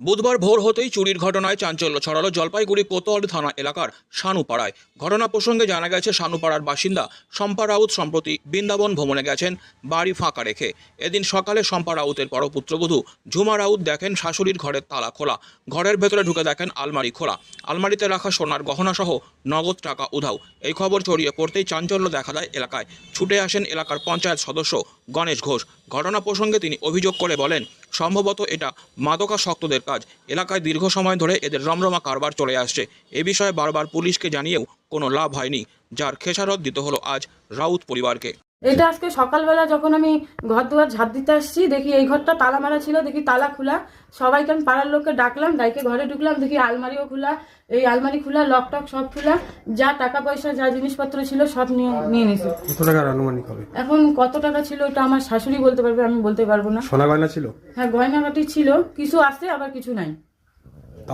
বুধবার ভোর হতেই চুরির ঘটনায় চাঞ্চল্য ছড়ালো জলপাইগুড়ি কোতোয়ালি থানা এলাকার শানুপাড়ায়। ঘটনা প্রসঙ্গে জানা গেছে, শানুপাড়ার বাসিন্দা শম্পা রাউত সম্প্রতি বৃন্দাবন ভ্রমণে গেছেন বাড়ি ফাঁকা রেখে। এদিন সকালে শম্পা রাউতের বড় পুত্রবধূ ঝুমা রাউত দেখেন শাশুড়ির ঘরের তালা খোলা। ঘরের ভেতরে ঢুকে দেখেন আলমারি খোলা। আলমারিতে রাখা সোনার গহনাসহ নগদ টাকা উধাও। এই খবর ছড়িয়ে পড়তেই চাঞ্চল্য দেখা দেয় এলাকায়। ছুটে আসেন এলাকার পঞ্চায়েত সদস্য গণেশ ঘোষ। ঘটনা প্রসঙ্গে তিনি অভিযোগ করে বলেন সম্ভবত এটা মাদকাসক্তদের কাজ। এলাকায় দীর্ঘ সময় ধরে এদের রমরমা কারবার চলে আসছে। এ বিষয়ে বারবার পুলিশকে জানিয়েও কোনো লাভ হয়নি, যার খেসারত দিতে হলো আজ রাউত পরিবারকে। এটা আজকে সকালবেলা যখন আমি ঘর দুয়ার ঝাঁপ দিতে আসছি দেখি এই ঘরটা তালা মারা ছিল দেখি তালা খোলা। সবাইকে আমি পাড়ার লোককে ডাকলাম ডাইকে ঘরে ঢুকলাম দেখি আলমারিও খোলা। এই আলমারি খোলা লক টক সব খোলা। যা টাকা পয়সা যা জিনিসপত্র ছিল সব নিয়ে নিয়ে নিয়েছে। কত টাকার আনুমানিক হবে? এখন কত টাকা ছিল ওটা আমার শাশুড়ি বলতে পারবে আমি বলতে পারব না। সোনা গয়না ছিল? হ্যাঁ গয়নাগাটি ছিল কিছু আছে আবার কিছু নাই।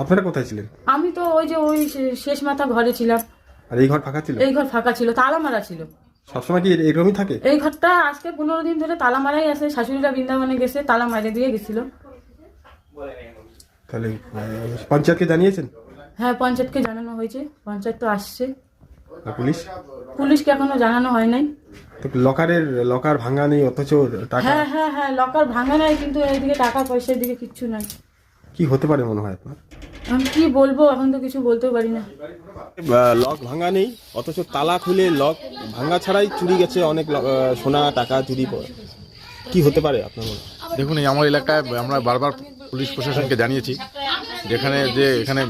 আপনারা কোথায় ছিলেন? আমি তো ওই যে ওই শেষ মাথা ঘরে ছিলাম। আর এই ঘর ফাঁকা ছিল? এই ঘর ফাঁকা ছিল তালা মারা ছিল। সবসময় কি এরকমই থাকে? এই ঘরটা আজকে পনেরো দিন ধরে তালা মারাই আছে শাশুড়িরা বৃন্দাবনে গেছে তালা মারে দিয়ে গেছিল। তাহলে পঞ্চায়েতকে জানিয়েছেন? হ্যাঁ পঞ্চায়েতকে জানানো হয়েছে পঞ্চায়েত তো আসছে। পুলিশ? পুলিশকে এখনও জানানো হয় নাই। লকারের লকার ভাঙা নেই অথচ টাকা হ্যাঁ হ্যাঁ হ্যাঁ লকার ভাঙা নাই কিন্তু এইদিকে টাকা পয়সার দিকে কিচ্ছু নাই। কি হতে পারে মনে হয় আপনার? আমি কি বলব? এখন তো কিছু বলতেও পারি না। লক ভাঙা নেই অথচ তালা খুলে লক ভাঙা ছাড়াই চুরি গেছে অনেক সোনা টাকা চুরি কি হতে পারে আপনার মনে? দেখুন এই আমার এলাকায় আমরা বারবার পুলিশ প্রশাসনকে জানিয়েছি যেখানে যে এখানে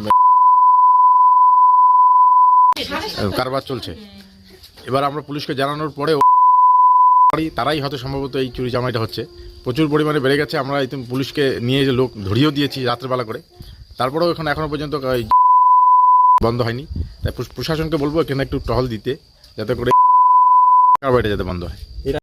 কারবার চলছে। এবার আমরা পুলিশকে জানানোর পরে তারাই হয়তো সম্ভবত এই চুরি জামাইটা হচ্ছে। প্রচুর পরিমাণে বেড়ে গেছে আমরা পুলিশকে নিয়ে যে লোক ধরিয়েও দিয়েছি রাত্রেবেলা করে। তারপরেও এখন এখনও পর্যন্ত বন্ধ হয়নি। তাই প্রশাসনকে বলব এখানে একটু টহল দিতে, যাতে করে যাতে বন্ধ হয়।